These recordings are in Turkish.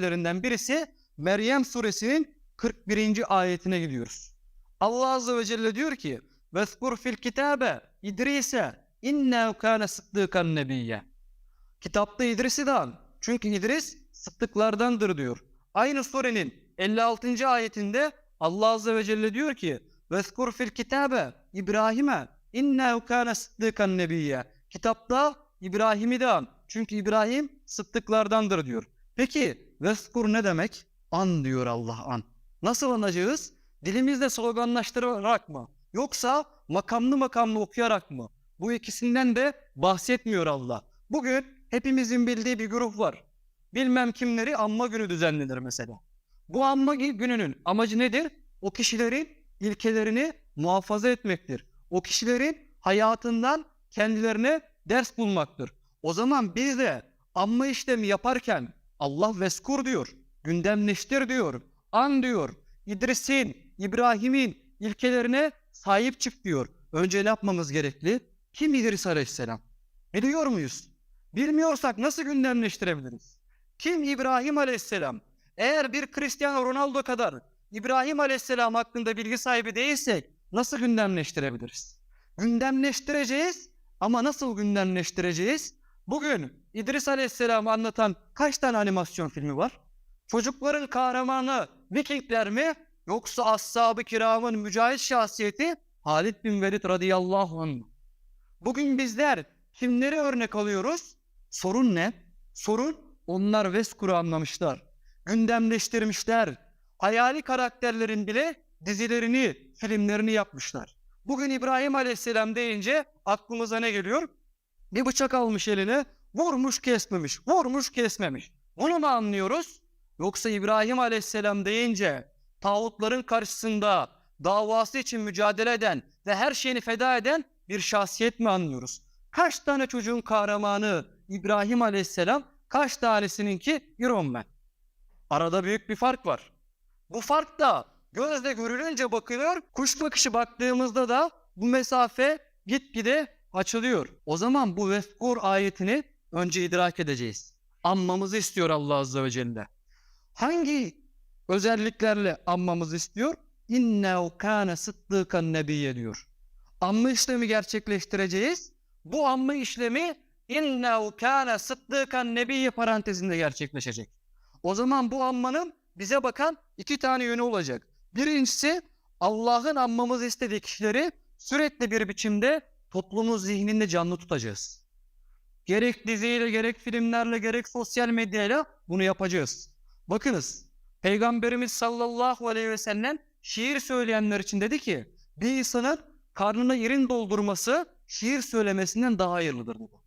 ayetlerinden birisi Meryem suresinin 41. ayetine gidiyoruz. Allah azze ve celle diyor ki: "Veskur fil kitabe İdris'e innehu kana sıddıkan nebiyye." Kitapta İdris'i de an. Çünkü İdris sıddıklardandır diyor. Aynı surenin 56. ayetinde Allah azze ve celle diyor ki: "Veskur fil kitabe İbrahim'e innehu kana sıddıkan nebiyye." Kitapta İbrahim'i de an. Çünkü İbrahim sıddıklardandır diyor. Peki veskur ne demek? An diyor Allah an. Nasıl anacağız? Dilimizde sloganlaştırarak mı? Yoksa makamlı makamlı okuyarak mı? Bu ikisinden de bahsetmiyor Allah. Bugün hepimizin bildiği bir grup var. Bilmem kimleri anma günü düzenlenir mesela. Bu anma gününün amacı nedir? O kişilerin ilkelerini muhafaza etmektir. O kişilerin hayatından kendilerine ders bulmaktır. O zaman biz de anma işlemi yaparken Allah veskur diyor, gündemleştir diyor, an diyor, İdris'in, İbrahim'in ilkelerine sahip çık diyor. Önce ne yapmamız gerekli? Kim İdris Aleyhisselam? Biliyor muyuz? Bilmiyorsak nasıl gündemleştirebiliriz? Kim İbrahim Aleyhisselam? Eğer bir Cristiano Ronaldo kadar İbrahim Aleyhisselam hakkında bilgi sahibi değilsek nasıl gündemleştirebiliriz? Gündemleştireceğiz ama nasıl gündemleştireceğiz? Bugün İdris Aleyhisselam'ı anlatan kaç tane animasyon filmi var? Çocukların kahramanı Vikingler mi? Yoksa Ashab-ı Kiram'ın mücahit şahsiyeti Halid bin Velid radıyallahu anh? Bugün bizler kimleri örnek alıyoruz? Sorun ne? Sorun onlar Veskur'u anlamışlar. Gündemleştirmişler. Hayali karakterlerin bile dizilerini, filmlerini yapmışlar. Bugün İbrahim Aleyhisselam deyince aklımıza ne geliyor? Bir bıçak almış eline, vurmuş kesmemiş, vurmuş kesmemiş. Bunu mu anlıyoruz? Yoksa İbrahim Aleyhisselam deyince tağutların karşısında davası için mücadele eden ve her şeyini feda eden bir şahsiyet mi anlıyoruz? Kaç tane çocuğun kahramanı İbrahim Aleyhisselam, kaç tanesininki Iron Man? Arada büyük bir fark var. Bu fark da gözle görülünce bakılıyor, kuş bakışı baktığımızda da bu mesafe gitgide açılıyor. O zaman bu Veskur ayetini önce idrak edeceğiz. Anmamızı istiyor Allah Azze ve Celle. Hangi özelliklerle anmamızı istiyor? İnnehu kâne sıddıkan nebiyye diyor. Anma işlemi gerçekleştireceğiz. Bu anma işlemi innehu kâne sıddıkan nebiyye parantezinde gerçekleşecek. O zaman bu anmanın bize bakan iki tane yönü olacak. Birincisi Allah'ın anmamızı istediği kişileri sürekli bir biçimde toplumun zihninde canlı tutacağız. Gerek diziyle, gerek filmlerle, gerek sosyal medyayla bunu yapacağız. Bakınız, Peygamberimiz sallallahu aleyhi ve sellem şiir söyleyenler için dedi ki, bir insanın karnına yerin doldurması şiir söylemesinden daha hayırlıdır dedi.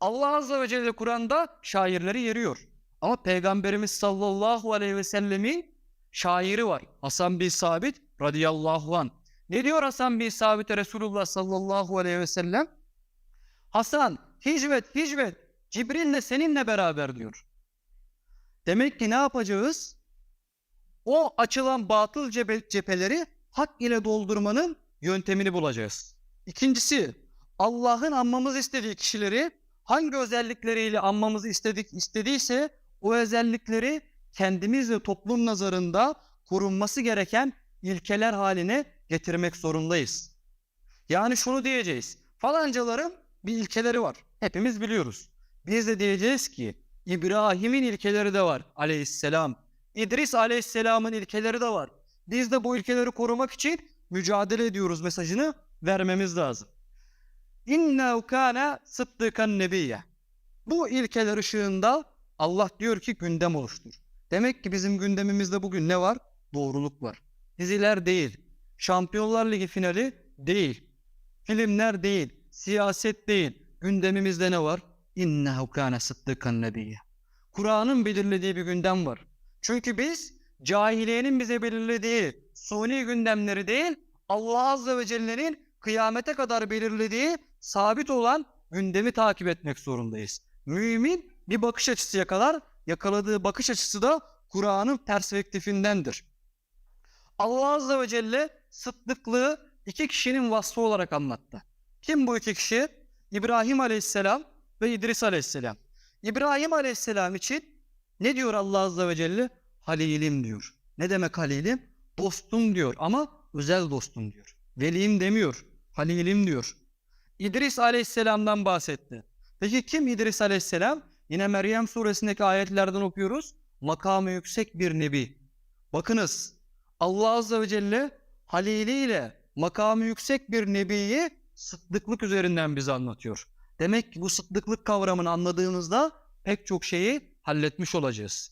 Allah azze ve celle Kur'an'da şairleri yeriyor. Ama Peygamberimiz sallallahu aleyhi ve sellemin şairi var. Hasan bin Sabit radıyallahu an. Ne diyor Hasan bin Sabit'e Resulullah sallallahu aleyhi ve sellem? Hasan hicvet hicvet Cibril'le seninle beraber diyor. Demek ki ne yapacağız? O açılan batıl cephe, cepheleri hak ile doldurmanın yöntemini bulacağız. İkincisi Allah'ın anmamızı istediği kişileri hangi özellikleriyle anmamızı istedik istediyse o özellikleri kendimiz ve toplum nazarında korunması gereken ilkeler haline getirmek zorundayız. Yani şunu diyeceğiz. Falancaların bir ilkeleri var. Hepimiz biliyoruz. Biz de diyeceğiz ki İbrahim'in ilkeleri de var aleyhisselam. İdris aleyhisselamın ilkeleri de var. Biz de bu ilkeleri korumak için mücadele ediyoruz mesajını vermemiz lazım. İnnehu kâne sıddıkan nebiyye. Bu ilkeler ışığında Allah diyor ki gündem oluştur. Demek ki bizim gündemimizde bugün ne var? Doğruluk var. Diziler değil, Şampiyonlar Ligi finali değil, filmler değil, siyaset değil. Gündemimizde ne var? İnnehu kâne sıddıkan nebiyye. Kur'an'ın belirlediği bir gündem var. Çünkü biz cahiliyenin bize belirlediği suni gündemleri değil, Allah Azze ve Celle'nin kıyamete kadar belirlediği sabit olan gündemi takip etmek zorundayız. Mümin bir bakış açısı yakalar, yakaladığı bakış açısı da Kur'an'ın perspektifindendir. Allah Azze ve Celle sıddıklığı iki kişinin vasfı olarak anlattı. Kim bu iki kişi? İbrahim Aleyhisselam ve İdris Aleyhisselam. İbrahim Aleyhisselam için Ne diyor Allah Azze ve Celle? Halilim diyor. Ne demek halilim? Dostum diyor ama özel dostum diyor. Velim demiyor. Halilim diyor. İdris Aleyhisselam'dan bahsetti. Peki kim İdris Aleyhisselam? Yine Meryem suresindeki ayetlerden okuyoruz. Makamı yüksek bir nebi. Bakınız Allah Azze ve Celle haliliyle makamı yüksek bir nebiyi sıddıklık üzerinden bize anlatıyor. Demek ki bu sıddıklık kavramını anladığımızda pek çok şeyi halletmiş olacağız.